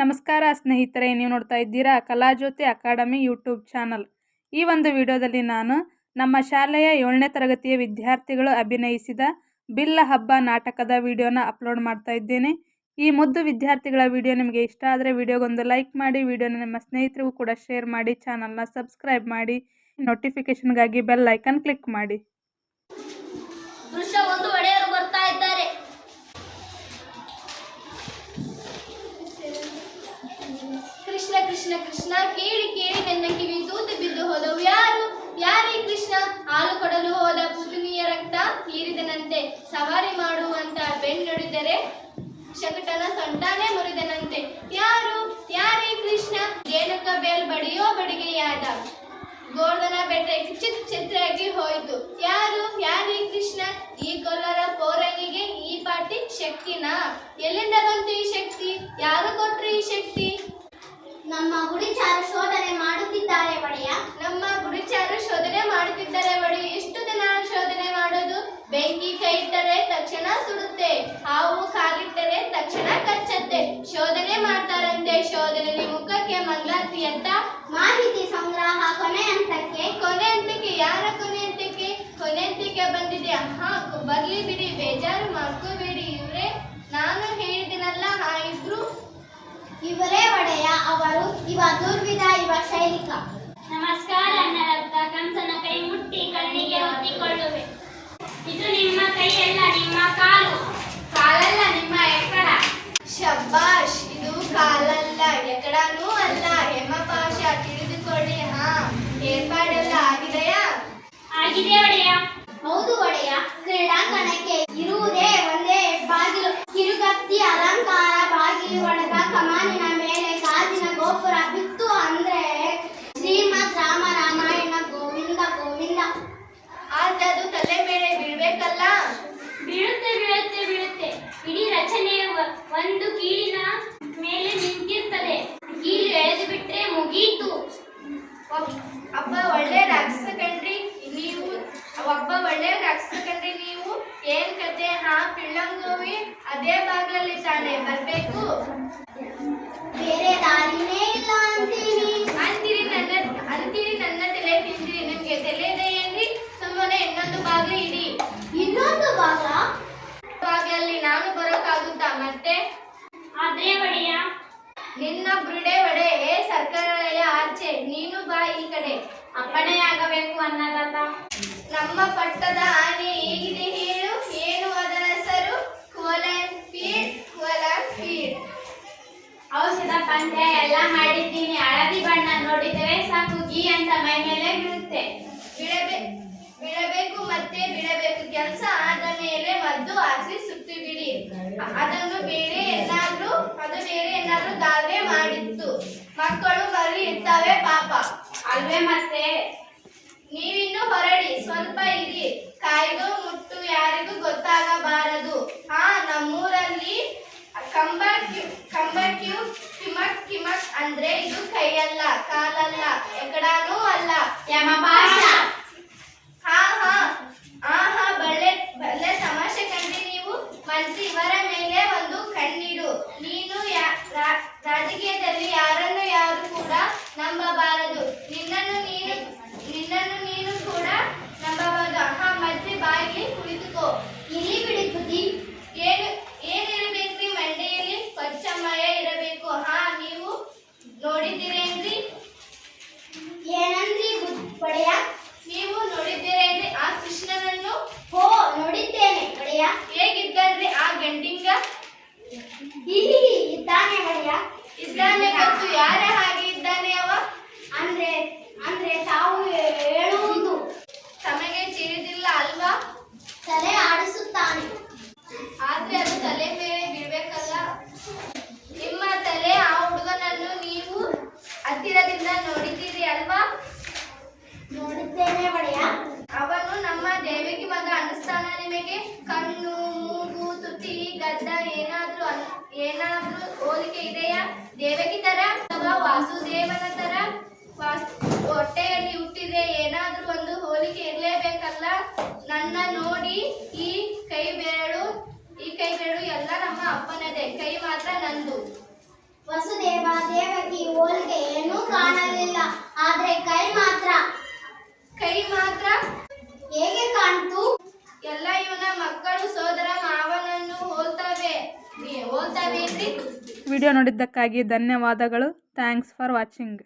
ನಮಸ್ಕಾರ ಸ್ನೇಹಿತರೆ, ನೀವು ನೋಡ್ತಾ ಇದ್ದೀರಾ ಕಲಾಜ್ಯೋತಿ ಅಕಾಡೆಮಿ ಯೂಟ್ಯೂಬ್ ಚಾನಲ್. ಈ ಒಂದು ವಿಡಿಯೋದಲ್ಲಿ ನಾನು ನಮ್ಮ ಶಾಲೆಯ ಏಳನೇ ತರಗತಿಯ ವಿದ್ಯಾರ್ಥಿಗಳು ಅಭಿನಯಿಸಿದ ಬಿಲ್ಲ ಹಬ್ಬ ನಾಟಕದ ವಿಡಿಯೋನ ಅಪ್ಲೋಡ್ ಮಾಡ್ತಾ ಇದ್ದೇನೆ. ಈ ಮುದ್ದು ವಿದ್ಯಾರ್ಥಿಗಳ ವಿಡಿಯೋ ನಿಮಗೆ ಇಷ್ಟ ಆದರೆ ವಿಡಿಯೋಗೊಂದು ಲೈಕ್ ಮಾಡಿ, ವಿಡಿಯೋನ ನಿಮ್ಮ ಸ್ನೇಹಿತರಿಗೂ ಕೂಡ ಶೇರ್ ಮಾಡಿ, ಚಾನಲ್ನ ಸಬ್ಸ್ಕ್ರೈಬ್ ಮಾಡಿ ನೋಟಿಫಿಕೇಷನ್ಗಾಗಿ ಬೆಲ್ ಐಕನ್ ಕ್ಲಿಕ್ ಮಾಡಿ. ಕೃಷ್ಣ ಕೃಷ್ಣ ಕೇಳಿ ಕೇಳಿ ನನ್ನ ಕಿವಿ ತೂತು ಬಿದ್ದು ಹೋದವು ಯಾರು? ಯಾರೇ ಕೃಷ್ಣ? ಹಾಲು ಕೊಡಲು ಹೋದ ಪುತುನಿಯ ರಕ್ತ ಹೀರಿದನಂತೆ. ಸವಾರಿ ಮಾಡುವಂತ ಬೆನ್ನೊಡಿದರೆ ಶಕಟನ ಸೊಂಟಾನೆ ಮುರಿದನಂತೆ. ಯಾರು? ಯಾರೇ ಕೃಷ್ಣ? ಜೇನುಕ ಬೇಲ್ ಬಡಿಯೋ ಬಡಿಗೆಯಾದ ಗೋರ್ಧನ ಬೆಟ್ಟ ಚಿತ್ ಚಿತ್ರಾಗಿ ಹೋಯಿತು. ಯಾರು? ಯಾರೇ ಕೃಷ್ಣ? ಈ ಕೊಲ್ಲರ ಪೋರಂಗಿಗೆ ಈ ಪಾಟಿ ಶಕ್ತಿನಾ? ಎಲ್ಲಿಂದ ಬಂತು ಈ ಶಕ್ತಿ? ಯಾರು ಕೊಟ್ರು ಈ ಶಕ್ತಿ ನಮ್ಮ ಗುಡಿಚಾರು ಶೋಧನೆ ಮಾಡುತ್ತಿದ್ದಾರೆ ಒಡೆಯ ನಮ್ಮ ಗುರುಚಾರು ಶೋಧನೆ ಮಾಡುತ್ತಿದ್ದಾರೆ ಬಡಿ ಎಷ್ಟು ದಿನ ಶೋಧನೆ ಮಾಡೋದು ಬೆಂಕಿ ಕೈ ಇಟ್ಟರೆ ತಕ್ಷಣ ಸುಡುತ್ತೆ. ಹಾವು ಕಾಲಿಟ್ಟರೆ ತಕ್ಷಣ ಕಚ್ಚತ್ತೆ. ಶೋಧನೆ ಮಾಡ್ತಾರಂತೆ. ಶೋಧನೆ ಮುಖಕ್ಕೆ ಮಂಗಳಾರತಿ ಅಂತ ಮಾಹಿತಿ ಸಂಗ್ರಹ ಕೊನೆ ಹಂತಕ್ಕೆ. ಕೊನೆ ಹಂತಕ್ಕೆ ಯಾರ ಕೊನೆ ಹಂತಕ್ಕೆ? ಕೊನೆ ಹಂತಕ್ಕೆ ಬಂದಿದೆ. ಹಾ ಬರ್ಲಿ ಬಿಡಿ ಬೇಜಾರು ಮಾಡ್ಕೋಬೇಡಿ ಇವ್ರೆ. ನಾನು ಹೇಳಿದಿನಲ್ಲ ಆ ಇಬ್ರು? ಇವರೇ ಒಡೆಯ ಅವರು ಇವ ದುರ್ವಿಧ ಇವ ಶೈಲಿಕ. ನಮಸ್ಕಾರ ಕಂಸನ ಕೈ ಮುಟ್ಟಿ ಕಣ್ಣಿಗೆ ಒತ್ತಿಕೊಳ್ಳುವೆ. ಇದು ನಿಮ್ಮ ಕೈಯಲ್ಲ ನಿಮ್ಮ ಕಾಲು ಕಾಲಲ್ಲ ನಿಮ್ಮ ಎಕ್ಕಡ ಶಬ್ಬಾಷ್ ಇದು ಕಾಲಲ್ಲ ಎಕಡನೂ ಅಲ್ಲ ಹೆಮಪಾಶ ತಿಳಿದುಕೊಳ್ಳಿ ಹಾ ಏರ್ಪಾಡೆಲ್ಲ ಆಗಿದೆಯಾ ಆಗಿದೆ ಒಡೆಯ. ಹೌದು ಒಡೆಯ. ಕ್ರೀಡಾಂಗಣಕ್ಕೆ ಇರುವುದೇ ಒಂದೇ ಬಾಗಿಲು. ಕಿರುಗತ್ತಿ ಅಲಂಕಾರ ಬಾಗಿಲು ಒಳಗ ಕಮಾನಿನ ಮೇಲೆ ಗಾಜಿನ ಗೋಪುರ ಬಿತ್ತು ಅಂದ್ರೆ ಶ್ರೀಮದ್ ರಾಮ ರಾಮಾಯಣ ಗೋವಿಂದ ಗೋವಿಂದ. ಆದ್ರೆ ಅದು ತಲೆ ಮೇಲೆ ಬೀಳ್ಬೇಕಲ್ಲ? ಬೀಳುತ್ತೆ ಬೀಳುತ್ತೆ ಬೀಳುತ್ತೆ. ಇಡೀ ರಚನೆ ಒಂದು ಕೀಲಿನ ಮೇಲೆ ನಿಂತಿರ್ತದೆ. ಕೀಲು ಎಳೆದು ಬಿಟ್ರೆ ಮುಗೀತು. ಅಪ್ಪ ಒಬ್ಬ ಒಳ್ಳೆ ರಾಕ್ಷಸ ಒಬ್ಬ ಒಳ್ಳೆಯ ರಕ್ಷಕನ್ರಿ ನೀವು. ಏನ್ ಕತೆ? ಹಾ ಪಿಳ್ಳಂಗೋವಿ ಅದೇ ಬಾಗ್ಲಲ್ಲಿ ತಾನೆ. ಬರ್ಬೇಕು? ಬೇರೆ ದಾರಿನೇ ಇಲ್ಲ ಅಂತೀನಿ. ಅಂತೀರಿ ನನ್ನ ಅಂತೀರಿ ನನ್ನ ತಲೆ ತಿಂದಿರಿ. ನಿಮ್ಗೆ ತಲೆ ಇದೆ ಏನ್ರಿ? ಸುಮ್ಮನೆ ಇನ್ನೊಂದು ಬಾಗ್ಲು ಇಡಿ. ಇನ್ನೊಂದು ಭಾಗ ಬಾಗ್ಲಲ್ಲಿ ನಾನು ಬರೋಕ್ಕಾಗುತ್ತಾ ಮತ್ತೆ? ಆದ್ರೆ ಒಡೆಯ. ನಿನ್ನ ಬುರುಡೆ ಒಡೆ ಏ ಸರ್ಕಾರಯ ಆಚೆ ನೀನು ಬಾ ಈ ಕಡೆ. ಅಪ್ಪಣೆಯಾಗಬೇಕು ಅನ್ನದಾತ. ನಮ್ಮ ಪಟ್ಟದ ಆನೆ ಹೇಗಿದೆ ಹೇಳು. ಏನು ಅದರ ಹೆಸರು? ಕೋಲಂಪೀಡ್ ಕೋಲಂಪೀಡ್ ಔಷಧ ಪಂದ್ಯ ಎಲ್ಲ ಮಾಡಿದ್ದೀನಿ. ಹಳದಿ ಬಣ್ಣ ನೋಡಿದರೆ ಸಾಕು. ಗೀ ಅಂತ ಮೈ ಮೇಲೆ ಬೀಳುತ್ತೆ. ಬಿಡಬೇ ಬಿಡಬೇಕು ಮತ್ತೆ ಬಿಡಬೇಕು. ಕೆಲಸ ಆದ ಮೇಲೆ ಮದ್ದು ಹಾಕಿ ಸುತ್ತಿ ಬಿಡಿ ಅದನ್ನು ಬೇರೆ ಏನಾದ್ರೂ ಅದು ಬೇರೆ ಏನಾದ್ರೂ ದಾವೆ ಮಾಡಿತ್ತು. ಮಕ್ಕಳು ಮರಿ ಇರ್ತವೆ ಪಾಪ. ಅಲ್ವೇ ಮತ್ತೆ? ಕಾಯ್ದು ಮುಟ್ಟು ಯಾರಿಗೂ ಗೊತ್ತಾಗಬಾರದು. ಆ ನಮ್ಮೂರಲ್ಲಿ ಕಂಬ ಕ್ಯೂ, ಕಿಮಕ್ ಕಿಮಕ್ ಅಂದ್ರೆ ಇದು ಕೈಯಲ್ಲ, ಕಾಲಲ್ಲ, ಎಕಡಾನೂ ಅಲ್ಲ. ಯಮಪಾಶ ಹಾ ಹಾ ಆ ಹಾ ಬಳ್ಳೆ ಬಲ್ಲೆ ತಮಾಷೆ ಕಂಡ್ರಿ ನೀವು ಮಂತ್ರಿ ಇವರ ಮೇಲೆ ಒಂದು ಕಣ್ಣಿಡು ನೀನು ಯಾ- ರಾ- ರಾಜಕೀಯದಲ್ಲಿ ಯಾರನ್ನು ಯಾರು ಕೂಡ ನಂಬಬಾರದು ನಿನ್ನನ್ನು ನೀನು ನಿನ್ನನ್ನು ನೀನು ಕೂಡ ನಂಬಬಾರದು ಹಾ ಮಂತ್ರಿ ಬಾಯಿಗೆ ಕುಳಿತುಕೋ ಇಲ್ಲಿ ಬಿಡಿ ಬುದ್ಧಿ ಏನು ಏನಿರಬೇಕ್ರಿ ಮಂಡೆಯಲ್ಲಿ ಸ್ವಚ್ಛಮಯ ಇರಬೇಕು ಹಾ ನೀವು ನೋಡಿದ್ದೀರೇನ್ರಿ ಏನಂದ್ರಿ ಬುದ್ಧಿ ಒಡೆಯ ನೀವು ನೋಡಿದ್ದೀರೇನ್ರಿ ಆ ಕೃಷ್ಣನನ್ನು ಹೋ ನೋಡಿದ್ದೇನೆ ಒಡೆಯ ಹೇಗಿದ್ದಾನ್ರಿ ಆ ಗಂಡಿಂಗ ಹಿಹಿ ಇದ್ದಾನೆ ಒಡೆಯ ಇದ್ದಾನೆ ಗೊತ್ತು ಯಾರ ಹಾಗೆ ಇದ್ದಾನೆ ಅವ ಅಂದ್ರೆ ಅಂದ್ರೆ ತಾವು ಹೇಳುವುದು ತಮಗೆ ತಿಳಿದಿಲ್ಲ ಅಲ್ವಾ ತಲೆ ಆಡಿಸುತ್ತಾನೆ ಆದ್ರೆ ಅದು ತಲೆ ಮೇಲೆ ಬೀಳ್ಬೇಕಲ್ಲ ನಿಮ್ಮ ತಲೆ ಆ ಹುಡುಗನನ್ನು ನೀವು ಹತ್ತಿರದಿಂದ ನೋಡಿದ್ದೀರಿ ಅಲ್ವಾ ನೋಡಿದ್ದೇನೆ ಒಡೆಯ ಅವನು ನಮ್ಮ ದೇವಿಗೆ ಮಗ ಕಣ್ಣು ಮೂಗು ತುಟಿ ಗದ್ದ ಏನಾದ್ರೂ ಏನಾದ್ರೂ ಹೋಲಿಕೆ ಇದೆಯಾ? ದೇವಕಿ ತರ ಅಥವಾ ವಾಸುದೇವನ ತರ ವಾಸ್- ಹೊಟ್ಟೆಯಲ್ಲಿ ಹುಟ್ಟಿದ್ರೆ ಏನಾದ್ರೂ ಒಂದು ಹೋಲಿಕೆ ಇರಲೇಬೇಕಲ್ಲ? ನನ್ನ ನೋಡಿ ಈ ಕೈ ಬೆರಳು ಈ ಕೈ ಬೆರಳು ಎಲ್ಲ ನಮ್ಮ ಅಪ್ಪನದೇ ಕೈ ಮಾತ್ರ ನಂದು. ವಸುದೇವ ದೇವಕಿ ಹೋಲಿಕೆ ಏನೂ ಕಾಣಲಿಲ್ಲ ಆದ್ರೆ ಕೈ ಮಾತ್ರ. ಕೈ ಮಾತ್ರ? ಹೇಗೆ ಕಾಣ್ತು? ವಿಡಿಯೋ ನೋಡಿದ್ದಕ್ಕಾಗಿ ಧನ್ಯವಾದಗಳು. Thanks for watching